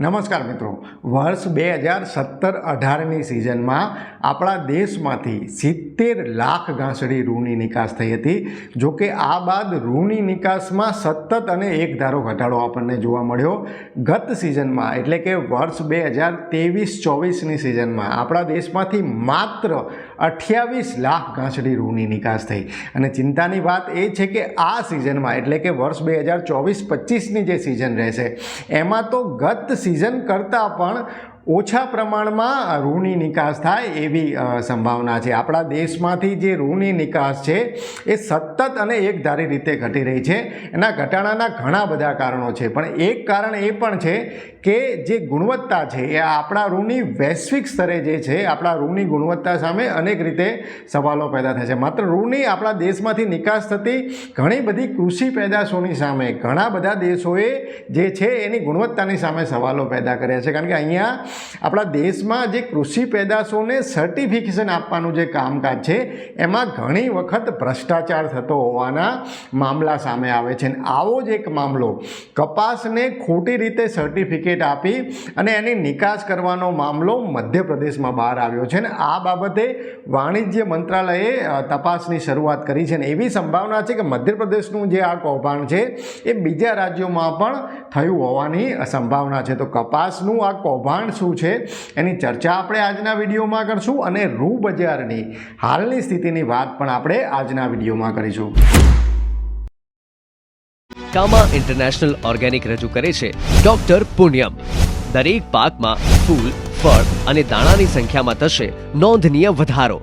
નમસ્કાર મિત્રો. વર્ષ બે હજાર સત્તર અઢારની સિઝનમાં આપણા દેશમાંથી સિત્તેર લાખ ઘાસડી ઋણની નિકાસ થઈ હતી. જોકે આ બાદ રૂની નિકાસમાં સતત અને એક ધારો ઘટાડો આપણને જોવા મળ્યો. ગત સિઝનમાં એટલે કે વર્ષ બે હજાર ત્રેવીસ ચોવીસની સિઝનમાં આપણા દેશમાંથી માત્ર અઠ્યાવીસ લાખ ઘાસડી રૂની નિકાસ થઈ. અને ચિંતાની વાત એ છે કે આ સિઝનમાં, એટલે કે વર્ષ બે હજાર ચોવીસ પચીસની જે સિઝન રહેશે, એમાં તો ગત સિઝન કરતાં પણ ઓછા પ્રમાણમાં રૂની નિકાસ થાય એવી સંભાવના છે. આપણા દેશમાંથી જે રૂની નિકાસ છે, એ સતત અને એકધારી રીતે ઘટી રહી છે. એના ઘટાડાના ઘણા બધા કારણો છે. પણ એક કારણ એ પણ છે કે જે ગુણવત્તા છે, એ આપણા રૂની વૈશ્વિક સ્તરે જે છે, આપણા રૂની ગુણવત્તા સામે અનેક રીતે સવાલો પેદા થાય છે. માત્ર રૂની આપણા દેશમાંથી નિકાસ થતી ઘણી બધી કૃષિ પેદાશોની સામે, ઘણા બધા દેશોએ જે છે, એની ગુણવત્તાની સામે સવાલો પેદા કર્યા છે. કારણ કે અહીંયા આપણા દેશમાં જે કૃષિ પેદાશોને સર્ટિફિકેશન આપવાનું જે કામકાજ છે, એમાં ઘણી વખત ભ્રષ્ટાચાર થતો હોવાના મામલા સામે આવે છે. અને આવો જ એક મામલો, કપાસને ખોટી રીતે સર્ટિફિકેટ આપી અને એની નિકાસ કરવાનો મામલો મધ્યપ્રદેશમાં બહાર આવ્યો છે. અને આ બાબતે વાણિજ્ય મંત્રાલયે તપાસની શરૂઆત કરી છે. અને એવી સંભાવના છે કે મધ્યપ્રદેશનું જે આ કૌભાંડ છે, એ બીજા રાજ્યોમાં પણ થયું હોવાની સંભાવના છે. તો કપાસનું આ કૌભાંડ શું છે? એની ચર્ચા આપણે આજના વિડીયોમાં કરશું અને રૂ બજારની હાલની સ્થિતિની વાત પણ આપણે આજના વિડીયોમાં કરીશું. કામા ઇન્ટરનેશનલ ઓર્ગેનિક રજૂ કરે છે ડોક્ટર પુણ્યમ. દરેક પાકમાં ફૂલ, ફળ અને દાણાની સંખ્યામાં થશે નોંધનીય વધારો.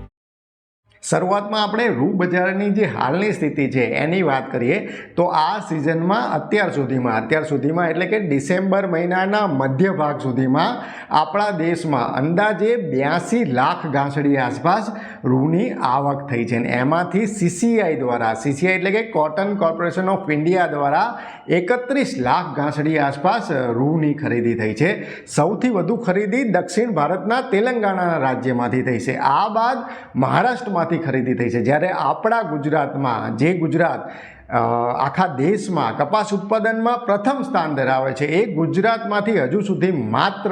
શરૂઆતમાં આપણે રૂ બજારની જે હાલની સ્થિતિ છે એની વાત કરીએ તો આ સિઝનમાં અત્યાર સુધીમાં અત્યાર સુધીમાં એટલે કે ડિસેમ્બર મહિનાના મધ્ય ભાગ સુધીમાં આપણા દેશમાં અંદાજે બ્યાસી લાખ ઘાસડી આસપાસ રૂની આવક થઈ છે. અને એમાંથી સીસીઆઈ દ્વારા, સીસીઆઈ એટલે કે કોટન કોર્પોરેશન ઓફ ઇન્ડિયા દ્વારા એકત્રીસ લાખ ઘાસડી આસપાસ રૂની ખરીદી થઈ છે. સૌથી વધુ ખરીદી દક્ષિણ ભારતના તેલંગાણાના રાજ્યમાંથી થઈ છે. આ બાદ મહારાષ્ટ્રમાંથી ખરીદી થઈ છે. જ્યારે આપણા ગુજરાતમાં જે ગુજરાત આખા દેશમાં કપાસ ઉત્પાદનમાં પ્રથમ સ્થાન ધરાવે છે. એ ગુજરાતમાંથી હજુ સુધી માત્ર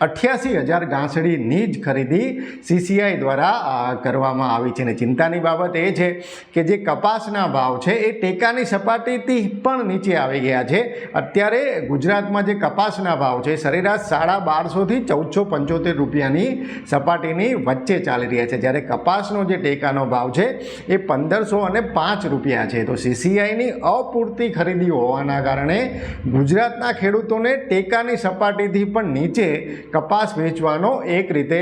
અઠ્યાસી હજાર ઘાસડીની જ ખરીદી સીસીઆઈ દ્વારા કરવામાં આવી છે. અને ચિંતાની બાબત એ છે કે જે કપાસના ભાવ છે એ ટેકાની સપાટીથી પણ નીચે આવી ગયા છે. અત્યારે ગુજરાતમાં જે કપાસના ભાવ છે, સરેરાશ સાડા બારસોથી ચૌદસો પંચોતેર રૂપિયાની સપાટીની વચ્ચે ચાલી રહ્યા છે. જ્યારે કપાસનો જે ટેકાનો ભાવ છે એ પંદરસો અને પાંચ રૂપિયા છે. તો સીસીઆઈની અપૂરતી ખરીદી હોવાના કારણે ગુજરાતના ખેડૂતોને ટેકાની સપાટીથી પણ નીચે કપાસ વેચવાનો એક રીતે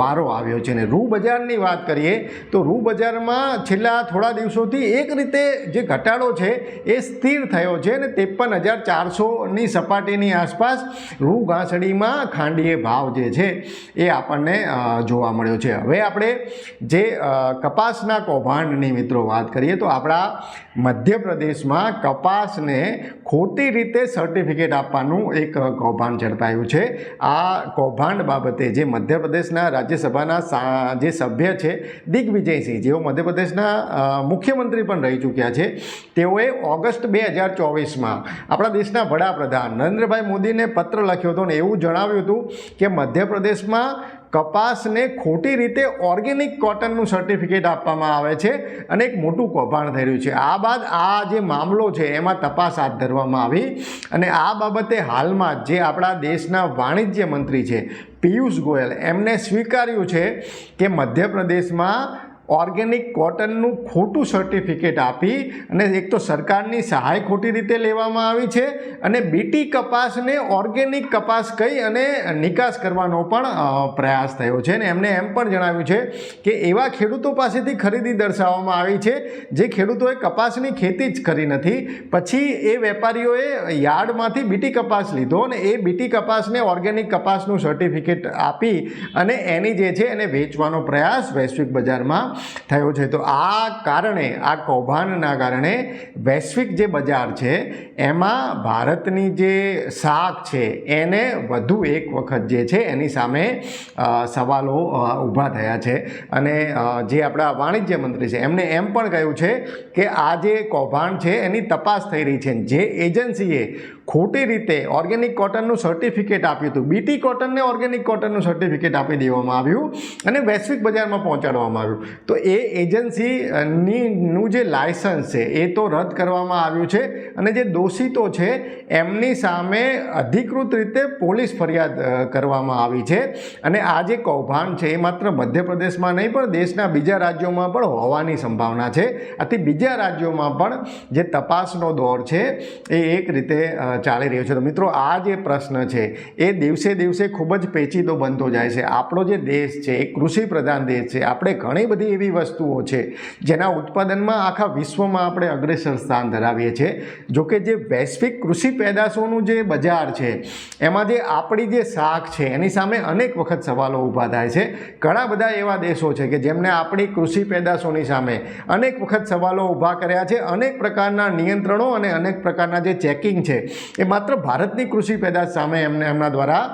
વારો આવ્યો છે. ને રૂ બજારની વાત કરીએ તો રૂ બજારમાં છેલ્લા થોડા દિવસોથી એક રીતે જે ઘટાડો છે એ સ્થિર થયો છે અને ત્રેપન હજાર ચારસોની સપાટીની આસપાસ રૂ ઘાસડીમાં ખાંડીએ ભાવ જે છે એ આપણને જોવા મળ્યો છે. હવે આપણે જે કપાસના કૌભાંડની મિત્રો વાત કરીએ તો આપણા મધ્યપ્રદેશમાં કપાસને ખોટી રીતે સર્ટિફિકેટ આપવાનું એક કૌભાંડ ઝડપાયું છે. આ કૌભાંડ બાબતે જે મધ્યપ્રદેશના રાજ્યસભાના જે સભ્ય છે, દિગ્વિજયસિંહ, જેઓ મધ્યપ્રદેશના મુખ્યમંત્રી પણ રહી ચૂક્યા છે, તેઓએ ઓગસ્ટ બે હજાર ચોવીસમાં આપણા દેશના વડાપ્રધાન નરેન્દ્રભાઈ મોદીને પત્ર લખ્યો હતો ને એવું જણાવ્યું હતું કે મધ્યપ્રદેશમાં કપાસને ખોટી રીતે ઓર્ગેનિક કોટનનું સર્ટિફિકેટ આપવામાં આવે છે અને એક મોટું કૌભાંડ થઈ રહ્યું છે. આ બાદ આ જે મામલો છે, એમાં તપાસ હાથ ધરવામાં આવી અને આ બાબતે હાલમાં જે આપણા દેશના વાણિજ્ય મંત્રી છે, પિયુષ ગોયલ, એમને સ્વીકાર્યું છે કે મધ્યપ્રદેશમાં ઓર્ગેનિક કોટનનું ખોટું સર્ટિફિકેટ આપી અને એક તો સરકારની સહાય ખોટી રીતે લેવામાં આવી છે અને બીટી કપાસને ઓર્ગેનિક કપાસ કહી અને નિકાસ કરવાનો પણ પ્રયાસ થયો છે. અને એમણે એમ પણ જણાવ્યું છે કે એવા ખેડૂતો પાસેથી ખરીદી દર્શાવવામાં આવી છે જે ખેડૂતોએ કપાસની ખેતી જ કરી નથી. પછી એ વેપારીઓએ યાર્ડમાંથી બીટી કપાસ લીધો અને એ બીટી કપાસને ઓર્ગેનિક કપાસનું સર્ટિફિકેટ આપી અને એની જે છે એને વેચવાનો પ્રયાસ વૈશ્વિક બજારમાં થયો છે. તો આ કારણે, આ કૌભાંડના કારણે વૈશ્વિક જે બજાર છે, એમાં ભારતની જે શાક છે, એને વધુ એક વખત જે છે, એની સામે સવાલો ઊભા થયા છે. અને જે આપણા વાણિજ્ય મંત્રી છે, એમને એમ પણ કહ્યું છે કે આ જે કૌભાંડ છે, એની તપાસ થઈ રહી છે. જે એજન્સીએ ખોટી રીતે ઓર્ગેનિક કોટનનું સર્ટિફિકેટ આપ્યું હતું, બીટી કોટનને ઓર્ગેનિક કોટનનું સર્ટિફિકેટ આપી દેવામાં આવ્યું અને વૈશ્વિક બજારમાં પહોંચાડવામાં આવ્યું. તો એ એજન્સીનીનું જે લાયસન્સ છે, એ તો રદ કરવામાં આવ્યું છે અને જે દોષિતો છે, એમની સામે અધિકૃત રીતે પોલીસ ફરિયાદ કરવામાં આવી છે. અને આ જે કૌભાંડ છે, એ માત્ર મધ્યપ્રદેશમાં નહીં, પણ દેશના બીજા રાજ્યોમાં પણ હોવાની સંભાવના છે. આથી બીજા રાજ્યોમાં પણ જે તપાસનો દોર છે, એ એક રીતે ચાલી રહ્યો છે. તો મિત્રો, આ જે પ્રશ્ન છે, એ દિવસે દિવસે ખૂબ જ પેચીદો બનતો જાય છે. આપણો જે દેશ છે, એ કૃષિ પ્રધાન દેશ છે. આપણે ઘણી બધી એવી વસ્તુઓ છે, જેના ઉત્પાદનમાં આખા વિશ્વમાં આપણે અગ્રેસર સ્થાન ધરાવીએ છીએ. જોકે જે વૈશ્વિક કૃષિ પેદાશોનું જે બજાર છે, એમાં જે આપણી જે શાક છે, એની સામે અનેક વખત સવાલો ઊભા થાય છે. ઘણા બધા એવા દેશો છે કે જેમને આપણી કૃષિ પેદાશોની સામે અનેક વખત સવાલો ઊભા કર્યા છે. અનેક પ્રકારના નિયંત્રણો અને અનેક પ્રકારના જે ચેકિંગ છે, એ માત્ર ભારતની કૃષિ પેદાશ સામે એમને એમના દ્વારા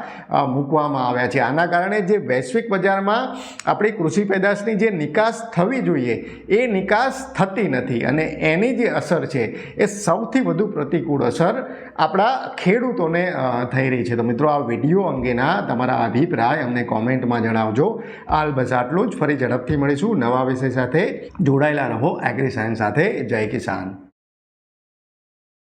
મૂકવામાં આવ્યા છે. આના કારણે જે વૈશ્વિક બજારમાં આપણી કૃષિ પેદાશની જે નિકાસ થવી જોઈએ. એ નિકાસ થતી નથી અને એની જે અસર છે એ સૌથી વધુ પ્રતિકૂળ અસર આપણા ખેડૂતોને થઈ રહી છે. તો મિત્રો, આ વીડિયો અંગેના તમારા અભિપ્રાય અમને કોમેન્ટમાં જણાવજો. હાલ બસ આટલું જ. ફરી ઝડપથી મળીશું. નવા વિષય સાથે જોડાયેલા રહો. એગ્રી સાયન્સ સાથે. જય કિસાન.